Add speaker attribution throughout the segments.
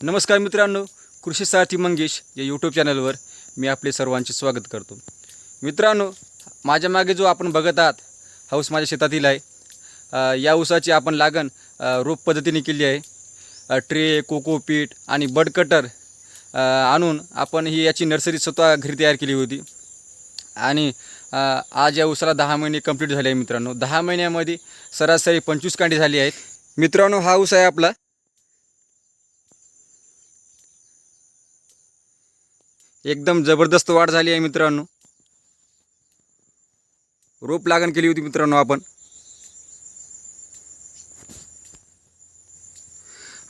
Speaker 1: नमस्कार मित्रांनो कृषी सारथी मंगेश या यूट्यूब चॅनलवर मी आपले सर्वांचे स्वागत करतो. मित्रांनो माझ्या मागे जो आपण बघत आहात हाऊस माझ्या शेतातील आहे. या ऊसाची आपण लागण रोप पद्धतीने केली आहे. ट्रे कोकोपीट आणि बड कटर आणून आपण ही याची नर्सरी स्वतः घरी तयार केली होती. आणि आज या ऊसाला दहा महिने कंप्लीट झाले आहे मित्रांनो. दहा महिन्यामध्ये सरासरी पंचवीस कांडी झाली आहेत. मित्रांनो हा ऊस आहे आपला एकदम जबरदस्त वाढ झाली आहे मित्रांनो. रोप लागण केली होती मित्रांनो आपण.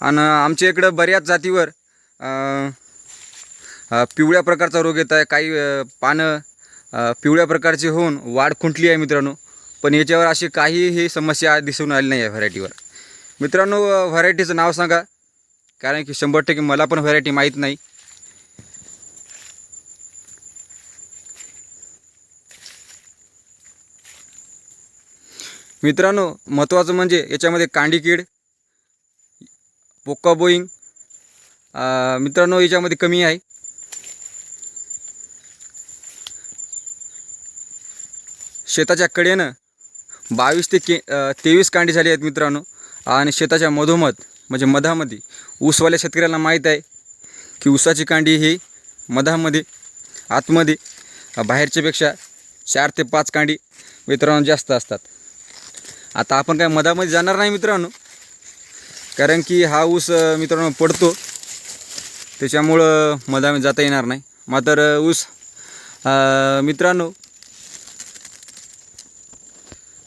Speaker 1: आणि आमच्या इकडं बऱ्याच जातीवर पिवळ्या प्रकारचा रोग येत आहे. काही पानं पिवळ्या प्रकारची होऊन वाढ खुंटली आहे मित्रांनो. पण याच्यावर अशी काहीही समस्या दिसून आली नाही आहे व्हरायटीवर मित्रांनो व्हरायटीचं नाव सांगा. कारण की शंभर टक्के मला पण व्हरायटी माहीत नाही. मित्रांनो महत्त्वाचं म्हणजे याच्यामध्ये कांडी कीड पोक्का बोईंग मित्रांनो याच्यामध्ये कमी आहे. शेताच्या कडेनं बावीस ते के तेवीस कांडी झाली आहेत मित्रांनो. आणि शेताच्या मधोमध म्हणजे मधामध्ये ऊसवाल्या शेतकऱ्याला माहीत आहे की ऊसाची कांडी ही मधामध्ये आतमध्ये बाहेरच्यापेक्षा चार ते पाच कांडी मित्रांनो जास्त असतात. आता आपण काय मधामध्ये जाणार नाही मित्रांनो. कारण की हा ऊस मित्रांनो पडतो. त्याच्यामुळं मधामध्ये जाता येणार नाही. मात्र ऊस मित्रांनो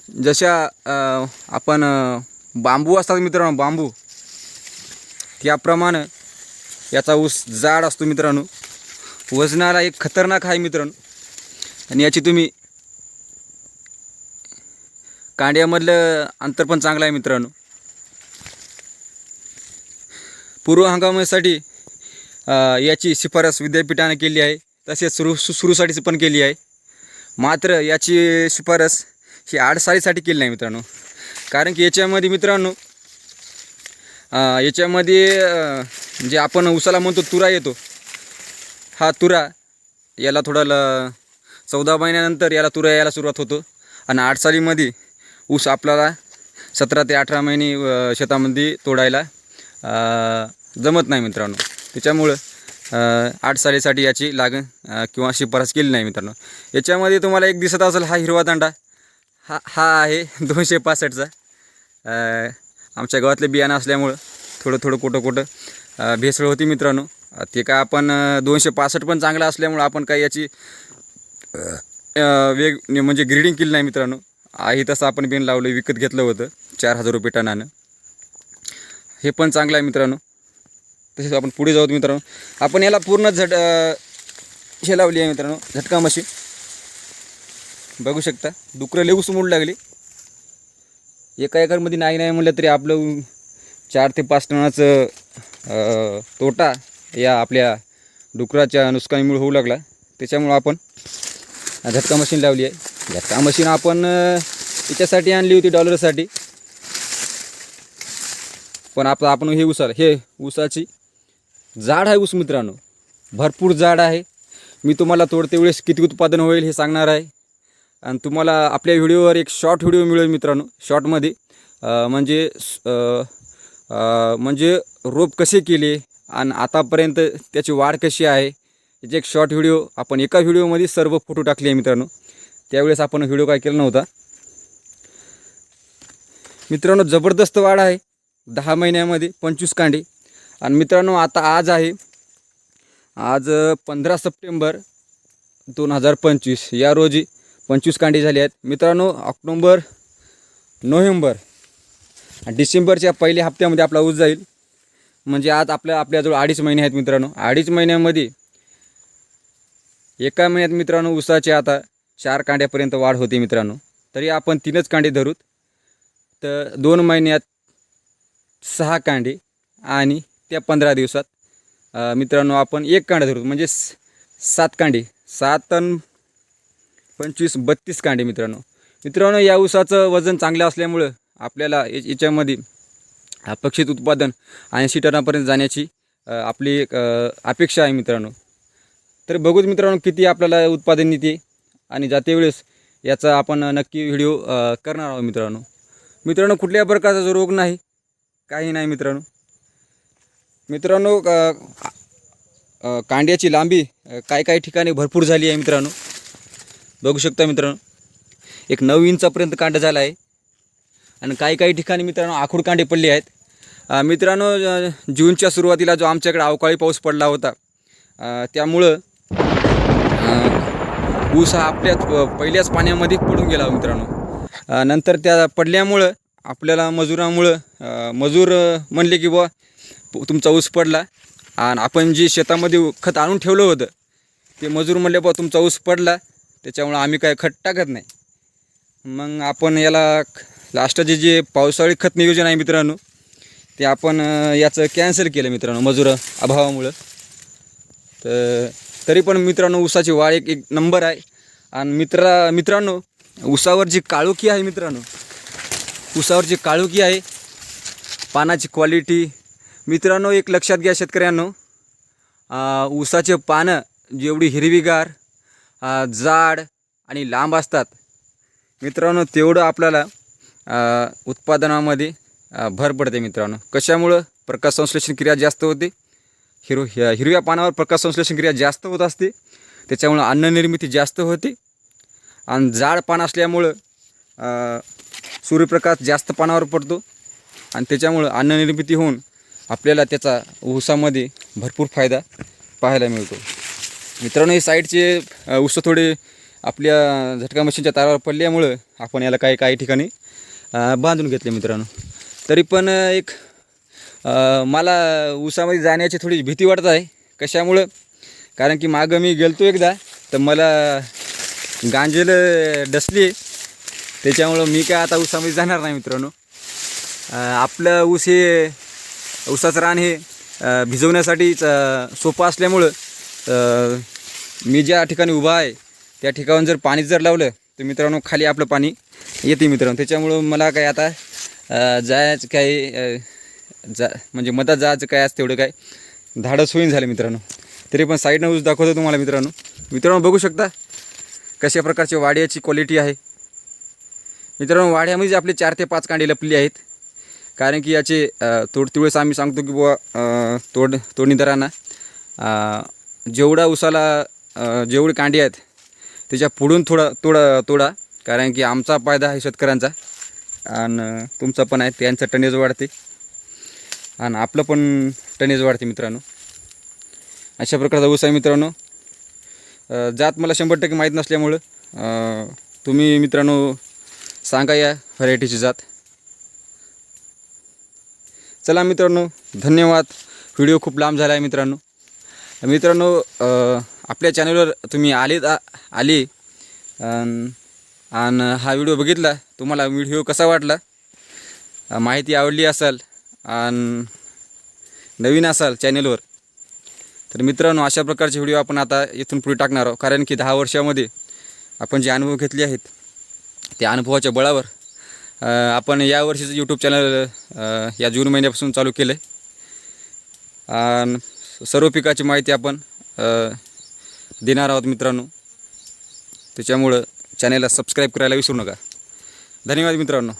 Speaker 1: जशा आपण बांबू असतात मित्रांनो बांबू त्याप्रमाणे याचा ऊस जाड असतो मित्रांनो. वजनाला एक खतरनाक आहे मित्रांनो. आणि याची तुम्ही कांड्यामधलं अंतर पण चांगलं आहे मित्रांनो. पूर्व हंगामासाठी याची शिफारस विद्यापीठाने केली आहे. तसेच सुरू सु सुरूसाठीच पण केली आहे. मात्र याची शिफारस ही आडसाळीसाठी केली नाही मित्रांनो. कारण की याच्यामध्ये मित्रांनो याच्यामध्ये जे आपण उसाला म्हणतो तुरा येतो. हा तुरा याला थोडा ल चौदा महिन्यानंतर याला तुरा यायला सुरुवात होतो. आणि आठसालीमध्ये ऊस आपल्याला सतरा ते अठरा महिने शेतामध्ये तोडायला जमत नाही मित्रांनो. त्याच्यामुळं आठ सालीसाठी याची लागण किंवा शिफारस केली नाही मित्रांनो. याच्यामध्ये तुम्हाला एक दिसत असेल हा हिरवा दांडा. हा हा आहे दोनशे पासष्टचा. आमच्या गावातले बियाणं असल्यामुळं थोडं थोडं कुठं कुठं भेसळ होती मित्रांनो. ते काय आपण दोनशे पासष्ट पण चांगलं असल्यामुळं आपण काही याची वेग म्हणजे ग्रीडिंग केली नाही मित्रांनो. आहे तसं आपण बिन लावलं विकत घेतलं होतं चार हजार रुपये टनानं. हे पण चांगलं आहे मित्रांनो. तसेच आपण पुढे जाऊ मित्रांनो. आपण याला पूर्ण झट हे लावली आहे मित्रांनो झटका मशीन. बघू शकता डुकरं लेऊस मोड लागली. एका एकरमध्ये नाही नाही म्हणलं तरी आपलं चार ते पाच टनाचं तोटा या आपल्या डुकराच्या नुकसानीमुळे होऊ लागला. त्याच्यामुळं आपण झटका मशीन लावली आहे. झटका मशीन आपण याच्यासाठी आणली होती डॉलरसाठी पण आपलं आपण हे उसाल हे ऊसाची जाड आहे ऊस मित्रांनो. भरपूर जाड आहे. मी तुम्हाला तोडते वेळेस किती उत्पादन होईल हे सांगणार आहे. आणि तुम्हाला आपल्या व्हिडिओवर एक शॉर्ट व्हिडिओ मिळेल मित्रांनो शॉर्टमध्ये म्हणजे म्हणजे रोप कसे केले आणि आतापर्यंत त्याची वाढ कशी आहे. याचे एक शॉर्ट व्हिडिओ आपण एका व्हिडिओमध्ये सर्व फोटो टाकले आहे मित्रांनो. त्यावेळेस आपण व्हिडिओ काय केला नव्हता. मित्रांनो जबरदस्त वाढ आहे. दहा महिन्यामध्ये पंचवीस कांडी. आणि मित्रांनो आता आज आहे. आज पंधरा सप्टेंबर दोन हजार पंचवीस. या रोजी पंचवीस कांडी झाली आहेत. मित्रांनो ऑक्टोंबर नोव्हेंबर डिसेंबरच्या पहिल्या हप्त्यामध्ये आपला ऊस जाईल. म्हणजे आज आपल्या आपल्याजवळ अडीच महिने आहेत मित्रांनो. अडीच महिन्यामध्ये एका महिन्यात मित्रांनो ऊसाचे आता चार कांड्यापर्यंत वाढ होते मित्रांनो. तरी आपण तीनच कांडे धरूत तर दोन महिन्यात सहा कांडे आणि त्या पंधरा दिवसात मित्रांनो आपण एक कांडा धरू म्हणजे सात कांडे. सात आणि पंचवीस बत्तीस कांडे मित्रांनो. मित्रांनो या ऊसाचं वजन चांगलं असल्यामुळं आपल्याला या- याच्यामध्ये अपेक्षित उत्पादन ऐंशी टनापर्यंत जाण्याची आपली एक अपेक्षा आहे मित्रांनो. तर बघूच मित्रांनो किती आपल्याला उत्पादन येते? आणि जाते वेळेस याचा आपण नक्की व्हिडिओ करणार आहोत मित्रांनो. मित्रांनो कुठल्या प्रकारचा जो रोग नाही काही नाही मित्रांनो. मित्रांनो कांड्याची लांबी काय काही काही ठिकाणी भरपूर झाली आहे मित्रांनो. बघू शकता मित्रांनो एक नऊ इंचापर्यंत कांड झाला आहे. आणि काही काही ठिकाणी मित्रांनो आखूड कांडे पडले आहेत. मित्रांनो जूनच्या सुरुवातीला जो आमच्याकडे अवकाळी पाऊस पडला होता त्यामुळं ऊस हा आपल्या पहिल्याच पाण्यामध्ये पडून गेला हो मित्रांनो. नंतर त्या पडल्यामुळं आपल्याला मजुरामुळं मजूर म्हणले की बुवा तुमचा ऊस पडला. आणि आपण जे शेतामध्ये खत आणून ठेवलं होतं ते मजूर म्हणले बुवा तुमचा ऊस पडला त्याच्यामुळं आम्ही काय खत टाकत नाही. मग आपण याला लास्टचे जे पावसाळी खत नियोजन आहे मित्रांनो ते आपण याचं कॅन्सल केलं मित्रांनो मजूर अभावामुळं. तर तरी पण मित्रांनो ऊसाची वाढ एक एक नंबर आहे. आणि मित्रा मित्रांनो ऊसावर जी काळोखी आहे मित्रांनो ऊसावर जी काळोखी आहे पानाची क्वालिटी मित्रांनो एक लक्षात घ्या शेतकऱ्यांनो उसाचे ऊसाचे पानं जेवढी हिरवीगार जाड आणि लांब असतात. मित्रांनो तेवढं आपल्याला उत्पादनामध्ये भर पडते मित्रांनो. कशामुळं? प्रकाश संश्लेषण क्रिया जास्त होते. हिरो ह्या हिरव्या पानावर प्रकाश संश्लेषण क्रिया जास्त होत असते. त्याच्यामुळं अन्ननिर्मिती जास्त होते. आणि जाड पान असल्यामुळं सूर्यप्रकाश जास्त पानावर पडतो. आणि त्याच्यामुळं अन्ननिर्मिती होऊन आपल्याला त्याचा ऊसामध्ये भरपूर फायदा पाहायला मिळतो. मित्रांनो हे साईडचे अ, ऊस थोडे आपल्या झटका मशीनच्या तारावर पडल्यामुळं आपण याला काही काही ठिकाणी बांधून घेतले मित्रांनो. तरी पण एक मला ऊसामध्ये जाण्याची थोडी भीती वाटत आहे. कशामुळं? कारण की मागं मी गेलतो एकदा तर मला गांजेल डसली त्याच्यामुळं मी काय आता ऊसामध्ये जाणार नाही मित्रांनो. आपलं ऊस हे ऊसाचं रान हे भिजवण्यासाठीच सोपं असल्यामुळं मी ज्या ठिकाणी उभा आहे त्या ठिकाणी जर पाणी जर लावलं तर मित्रांनो खाली आपलं पाणी येते मित्रांनो. त्याच्यामुळं मला काय आता जायचं काही जा म्हणजे मधात जायचं काय असं तेवढं काय? धाडस होईन झालं मित्रांनो. तरी पण साईडनं ऊस दाखवतो तुम्हाला मित्रांनो. मित्रांनो बघू शकता कशा प्रकारची वाड्याची क्वालिटी आहे. मित्रांनो वाड्यामध्ये आपले चार ते पाच कांडे लपली आहेत. कारण की याचे तोडतीवेळेस आम्ही सांगतो की बुवा तोड तोडणीदारांना जेवढा उसाला जेवढे जेवढी कांडी आहेत त्याच्या पुढून थोडा तोडा तोडा. कारण की आमचा फायदा आहे शेतकऱ्यांचा. आणि तुमचा पण आहे त्यांचं टनेज वाढते. आणि आपलं पण टनेज वाढते मित्रांनो. अशा प्रकारचा ऊस आहे मित्रांनो. जात मला शंभर टक्के माहीत नसल्यामुळं तुम्ही मित्रांनो सांगा या व्हरायटीची जात. चला मित्रांनो धन्यवाद. व्हिडिओ खूप लांब झाला आहे मित्रांनो मित्रांनो आपल्या चॅनलवर तुम्ही आले आले आणि हा व्हिडिओ बघितला तुम्हाला व्हिडिओ कसा वाटला? माहिती आवडली असाल आणि नवीन असाल चॅनेलवर तर मित्रांनो अशा प्रकारचे व्हिडिओ आपण आता इथून पुढे टाकणार आहोत. कारण की दहा वर्षामध्ये आपण जे अनुभव घेतले आहेत त्या अनुभवाच्या बळावर आपण यावर्षीचं यूट्यूब चॅनल या जून महिन्यापासून चालू केलं आहे आणि सर्व पिकाची माहिती आपण देणार आहोत मित्रांनो. त्याच्यामुळं चॅनेलला सबस्क्राईब करायला विसरू नका. धन्यवाद मित्रांनो.